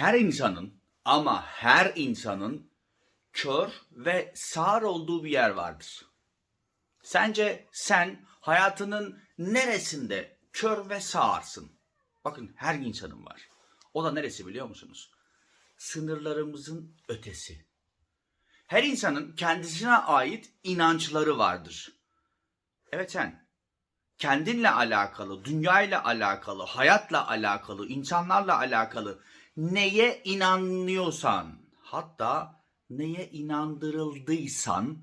her insanın ama her insanın kör ve sağır olduğu bir yer vardır. Sence sen hayatının neresinde kör ve sağırsın? Bakın her insanın var. O da neresi biliyor musunuz? Sınırlarımızın ötesi. Her insanın kendisine ait inançları vardır. Evet sen kendinle alakalı, dünyayla alakalı, hayatla alakalı, insanlarla alakalı neye inanıyorsan, hatta neye inandırıldıysan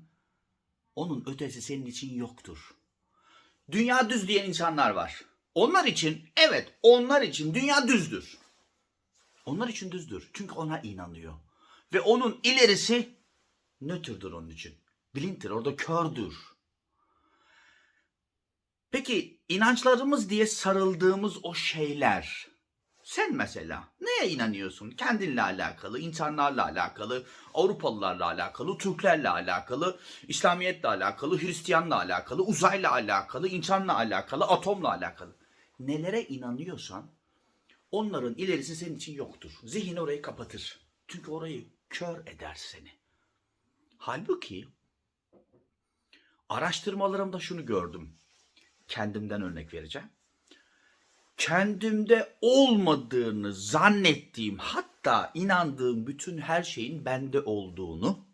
onun ötesi senin için yoktur. Dünya düz diyen insanlar var. Onlar için evet, onlar için dünya düzdür. Onlar için düzdür. Çünkü ona inanıyor. Ve onun ilerisi nötrdür onun için. Bilintir, orada kördür. Peki inançlarımız diye sarıldığımız o şeyler. Sen mesela neye inanıyorsun? Kendinle alakalı, insanlarla alakalı, Avrupalılarla alakalı, Türklerle alakalı, İslamiyetle alakalı, Hristiyanla alakalı, uzayla alakalı, insanla alakalı, atomla alakalı. Nelere inanıyorsan onların ilerisi senin için yoktur. Zihin orayı kapatır. Çünkü orayı kör eder seni. Halbuki araştırmalarımda şunu gördüm. Kendimden örnek vereceğim. Kendimde olmadığını zannettiğim hatta inandığım bütün her şeyin bende olduğunu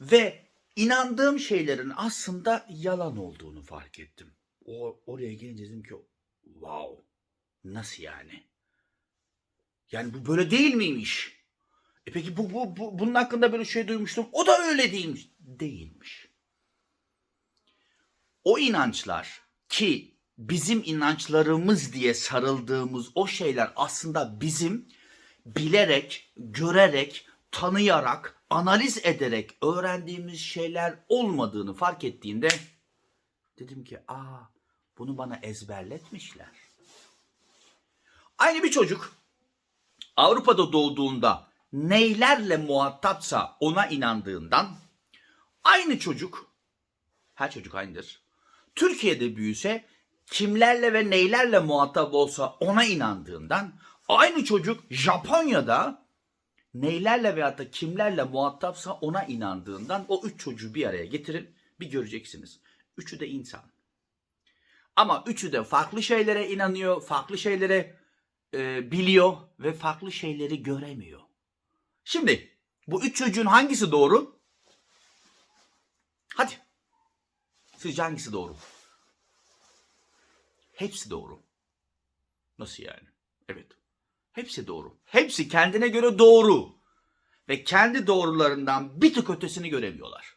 ve inandığım şeylerin aslında yalan olduğunu fark ettim. O oraya gelince dedim ki wow nasıl yani? Yani bu böyle değil miymiş? E peki bu, bu, bu bunun hakkında böyle şey duymuştum. O da öyle değilmiş. Değilmiş. O inançlar ki bizim inançlarımız diye sarıldığımız o şeyler aslında bizim bilerek, görerek, tanıyarak, analiz ederek öğrendiğimiz şeyler olmadığını fark ettiğimde dedim ki aa bunu bana ezberletmişler. Aynı bir çocuk Avrupa'da doğduğunda neylerle muhatapsa ona inandığından aynı çocuk her çocuk aynıdır. Türkiye'de büyüse kimlerle ve neylerle muhatap olsa ona inandığından aynı çocuk Japonya'da neylerle veyahut da kimlerle muhatapsa ona inandığından o üç çocuğu bir araya getirin bir göreceksiniz. Üçü de insan. Ama üçü de farklı şeylere inanıyor, farklı şeylere e, biliyor ve farklı şeyleri göremiyor. Şimdi bu üç çocuğun hangisi doğru? Hadi. Sizce hangisi doğru? Hepsi doğru. Nasıl yani? Evet. Hepsi doğru. Hepsi kendine göre doğru. Ve kendi doğrularından bir tık ötesini göremiyorlar.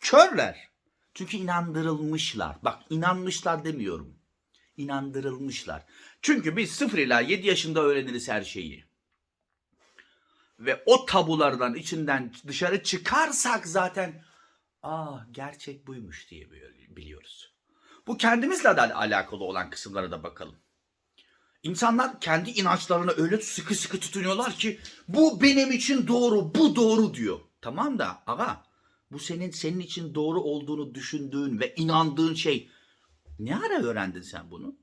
Körler. Çünkü inandırılmışlar. Bak inanmışlar demiyorum. İnandırılmışlar. Çünkü biz 0 ila 7 yaşında öğreniriz her şeyi. Ve o tabulardan içinden dışarı çıkarsak zaten aa gerçek buymuş diye biliyoruz. Bu kendimizle de alakalı olan kısımlara da bakalım. İnsanlar kendi inançlarına öyle sıkı sıkı tutunuyorlar ki bu benim için doğru, bu doğru diyor. Tamam da aga bu senin senin için doğru olduğunu düşündüğün ve inandığın şey ne ara öğrendin sen bunu?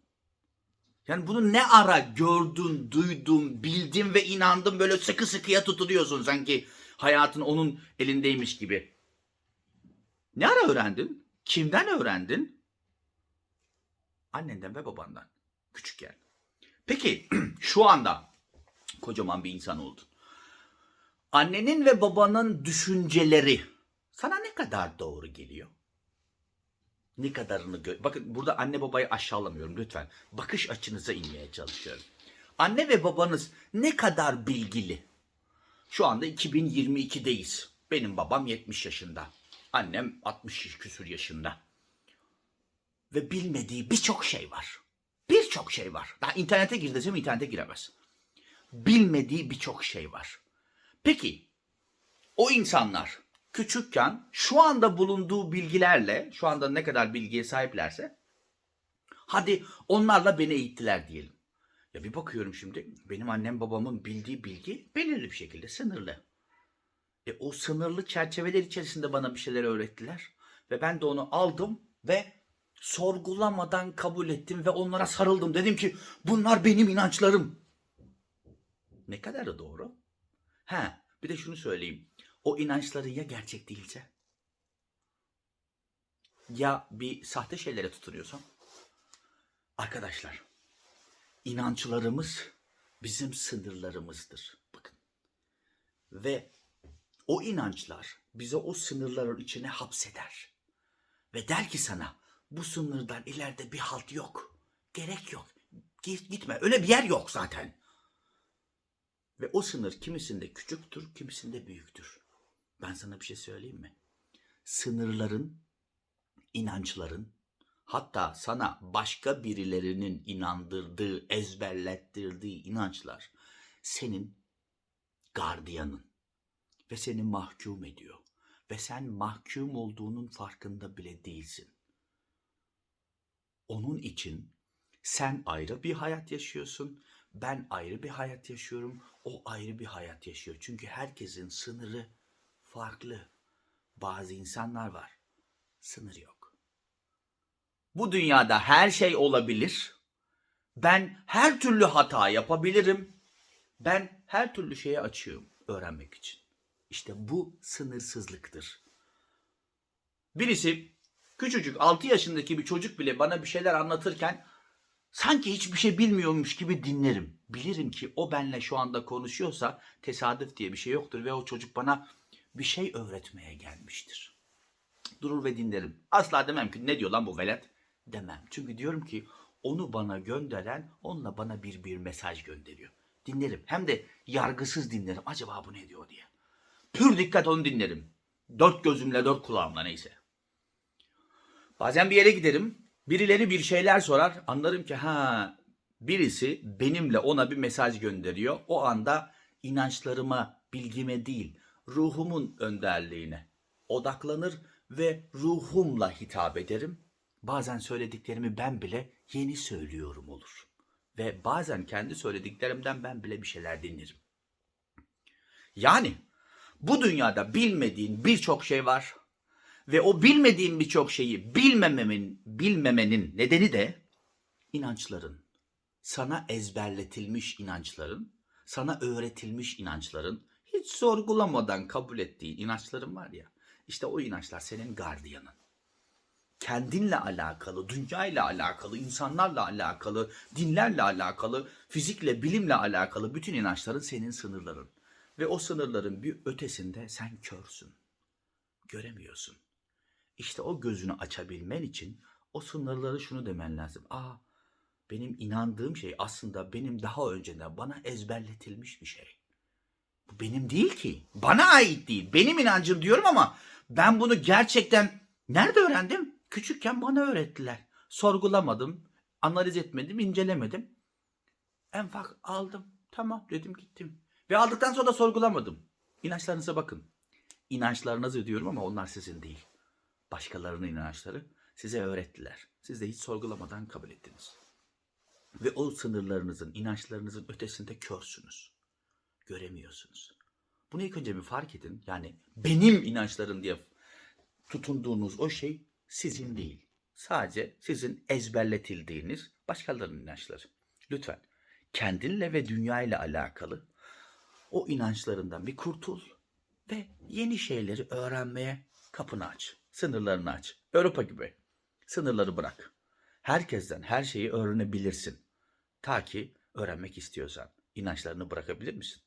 Yani bunu ne ara gördün, duydun, bildin ve inandın böyle sıkı sıkıya tutunuyorsun sanki hayatın onun elindeymiş gibi. Ne ara öğrendin? Kimden öğrendin? Annenden ve babandan. Küçükken. Peki şu anda kocaman bir insan oldun. Annenin ve babanın düşünceleri sana ne kadar doğru geliyor? Ne kadarını gö- Bakın burada anne babayı aşağılamıyorum lütfen. Bakış açınıza inmeye çalışıyorum. Anne ve babanız ne kadar bilgili? Şu anda 2022'deyiz. Benim babam 70 yaşında. Annem 60 küsur yaşında. Ve bilmediği birçok şey var. Birçok şey var. Daha internete gir desem internete giremez. Bilmediği birçok şey var. Peki o insanlar küçükken şu anda bulunduğu bilgilerle, şu anda ne kadar bilgiye sahiplerse hadi onlarla beni eğittiler diyelim. Ya bir bakıyorum şimdi benim annem babamın bildiği bilgi belirli bir şekilde sınırlı. E, o sınırlı çerçeveler içerisinde bana bir şeyler öğrettiler. Ve ben de onu aldım ve sorgulamadan kabul ettim ve onlara sarıldım. Dedim ki bunlar benim inançlarım. Ne kadarı doğru? Ha, bir de şunu söyleyeyim. O inançların ya gerçek değilse? Ya bir sahte şeylere tutunuyorsan? Arkadaşlar, inançlarımız bizim sınırlarımızdır. Bakın. Ve o inançlar bize o sınırların içine hapseder. Ve der ki sana bu sınırdan ileride bir halt yok. Gerek yok. Git, gitme. Öyle bir yer yok zaten. Ve o sınır kimisinde küçüktür, kimisinde büyüktür. Ben sana bir şey söyleyeyim mi? Sınırların, inançların, hatta sana başka birilerinin inandırdığı, ezberlettirdiği inançlar senin gardiyanın ve seni mahkum ediyor. Ve sen mahkum olduğunun farkında bile değilsin. Onun için sen ayrı bir hayat yaşıyorsun, ben ayrı bir hayat yaşıyorum, o ayrı bir hayat yaşıyor. Çünkü herkesin sınırı farklı. Bazı insanlar var, sınır yok. Bu dünyada her şey olabilir. Ben her türlü hata yapabilirim. Ben her türlü şeye açığım öğrenmek için. İşte bu sınırsızlıktır. Birisi küçücük 6 yaşındaki bir çocuk bile bana bir şeyler anlatırken sanki hiçbir şey bilmiyormuş gibi dinlerim. Bilirim ki o benle şu anda konuşuyorsa tesadüf diye bir şey yoktur ve o çocuk bana bir şey öğretmeye gelmiştir. Durur ve dinlerim. Asla demem ki ne diyor lan bu velet demem. Çünkü diyorum ki onu bana gönderen onunla bana bir bir mesaj gönderiyor. Dinlerim. Hem de yargısız dinlerim. Acaba bu ne diyor diye. Pür dikkat onu dinlerim. Dört gözümle dört kulağımla neyse. Bazen bir yere giderim. Birileri bir şeyler sorar. Anlarım ki ha birisi benimle ona bir mesaj gönderiyor. O anda inançlarıma, bilgime değil, ruhumun önderliğine odaklanır ve ruhumla hitap ederim. Bazen söylediklerimi ben bile yeni söylüyorum olur. Ve bazen kendi söylediklerimden ben bile bir şeyler dinlerim. Yani bu dünyada bilmediğin birçok şey var ve o bilmediğin birçok şeyi bilmememin, bilmemenin nedeni de inançların. Sana ezberletilmiş inançların, sana öğretilmiş inançların, hiç sorgulamadan kabul ettiğin inançların var ya. İşte o inançlar senin gardiyanın. Kendinle alakalı, dünyayla alakalı, insanlarla alakalı, dinlerle alakalı, fizikle, bilimle alakalı bütün inançların senin sınırların. Ve o sınırların bir ötesinde sen körsün. Göremiyorsun. İşte o gözünü açabilmen için o sınırları şunu demen lazım. Aa benim inandığım şey aslında benim daha önceden bana ezberletilmiş bir şey. Bu benim değil ki. Bana ait değil. Benim inancım diyorum ama ben bunu gerçekten nerede öğrendim? Küçükken bana öğrettiler. Sorgulamadım, analiz etmedim, incelemedim. Enfak aldım. Tamam dedim gittim. Ve aldıktan sonra da sorgulamadım. İnançlarınıza bakın. İnançlarınızı diyorum ama onlar sizin değil. Başkalarının inançları size öğrettiler. Siz de hiç sorgulamadan kabul ettiniz. Ve o sınırlarınızın, inançlarınızın ötesinde körsünüz. Göremiyorsunuz. Bunu ilk önce bir fark edin. Yani benim inançlarım diye tutunduğunuz o şey sizin değil. Sadece sizin ezberletildiğiniz başkalarının inançları. Lütfen kendinle ve dünyayla alakalı o inançlarından bir kurtul ve yeni şeyleri öğrenmeye kapını aç. Sınırlarını aç. Avrupa gibi. Sınırları bırak. Herkesten her şeyi öğrenebilirsin. Ta ki öğrenmek istiyorsan inançlarını bırakabilir misin?